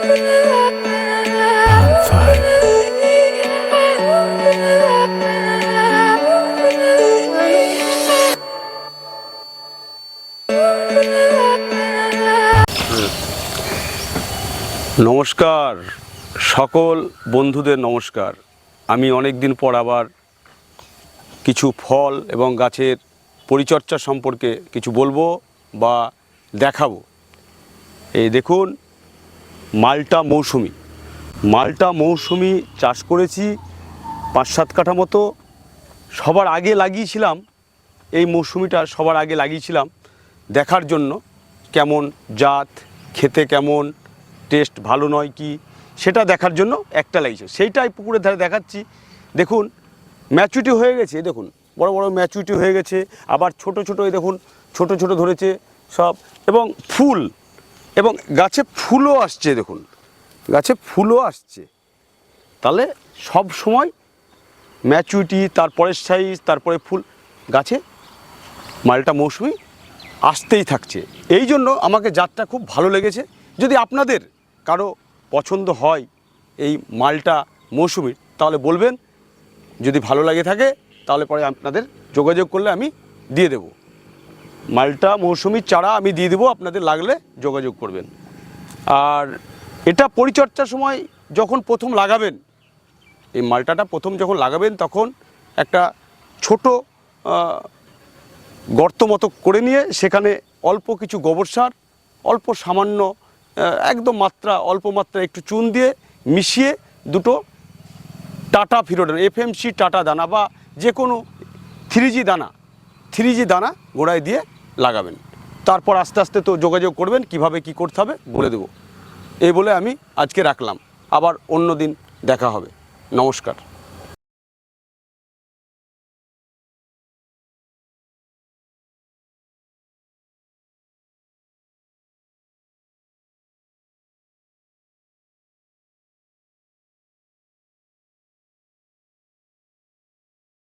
নমস্কার। সকল বন্ধুদের নমস্কার। আমি অনেক দিন পর আবার কিছু ফল এবং গাছের পরিচর্চা সম্পর্কে কিছু বলব বা দেখাবো। এই দেখুন মালটা মৌসুমি। মালটা মৌসুমি চাষ করেছি পাঁচ সাত কাঠা মতো। সবার আগে লাগিয়েছিলাম, এই মৌসুমিটা সবার আগে লাগিয়েছিলাম দেখার জন্য কেমন জাত, খেতে কেমন, টেস্ট ভালো নয় কি, সেটা দেখার জন্য একটা লাগিয়েছে। সেইটাই পুকুরের ধারে দেখাচ্ছি। দেখুন ম্যাচুরিটি হয়ে গেছে দেখুন, বড় বড় ম্যাচুরিটি হয়ে গেছে। আবার ছোট ছোট দেখুন, ছোট ছোট ধরেছে সব। এবং ফুল এবং গাছে ফুলও আসছে, দেখুন। গাছে ফুলও আসছে। তাহলে সব সময় ম্যাচুরিটি তারপরে সাইজ তারপরে ফুল, গাছে মালটা মৌসুমি আসতেই থাকছে। এই জন্য আমাকে জাতটা খুব ভালো লেগেছে। যদি আপনাদের কারও পছন্দ হয় এই মালটা মৌসুমির তাহলে বলবেন। যদি ভালো লাগে থাকে, তাহলে পরে আপনাদের যোগাযোগ করলে আমি দিয়ে দেব। মালটা মৌসুমির চারা আমি দিয়ে দেবো, আপনাদের লাগলে যোগাযোগ করবেন। আর এটা পরিচর্যার সময় যখন প্রথম লাগাবেন, এই মালটাটা প্রথম যখন লাগাবেন, তখন একটা ছোট গর্ত মতো করে নিয়ে সেখানে অল্প কিছু গোবর সার, অল্প সামান্য একদম মাত্রা, অল্প মাত্রা একটু চুন দিয়ে মিশিয়ে দুটো টাটা ফিরোডন, এফএমসি টাটা দানা বা যে কোনো থ্রি দানা থ্রি দানা গোড়ায় দিয়ে লাগাবেন। তারপর আস্তে আস্তে তো যোগাযোগ করবেন, কীভাবে কি করতে হবে বলে দেবো। এই বলে আমি আজকে রাখলাম। আবার অন্য দিন দেখা হবে। নমস্কার।